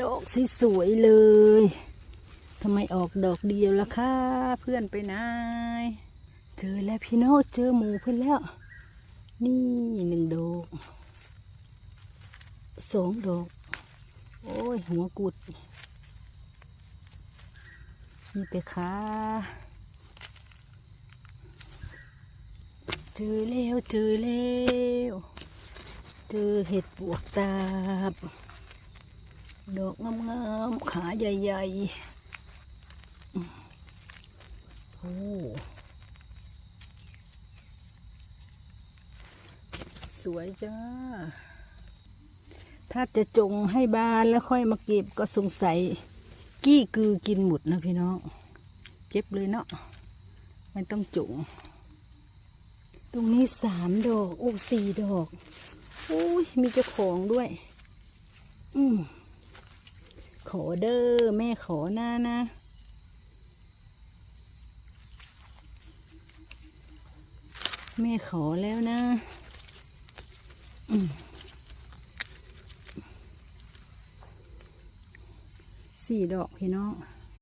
ดอกสีสวยเลยทำไมออกดอกเดียวล่ะคะเพื่อนไปไหนเจอแล้วพี่โน้ตเจอหมูเพื่อนแล้ว นี่หนึ่งดอกสองดอก โอ้ย หัวกุด นี่แต่ขาเจอแล้วเจอแล้ว เจอเห็ดปวกตาบ ดอกงามๆขาใหญ่ๆ โอ้สวยจ้า ถ้าจะจงให้บานแล้วค่อยมาเก็บก็สงสัย กี้กือกินหมดนะพี่น้องเก็บเลยเนาะไม่ต้องจุงตรงนี้สามดอก โอ้สี่ดอก โอ้ย มีเจ้าของด้วย อืม ขอเด้อแม่ขอหน้านะแม่ขอแล้วนะสี่ดอกพี่น้อง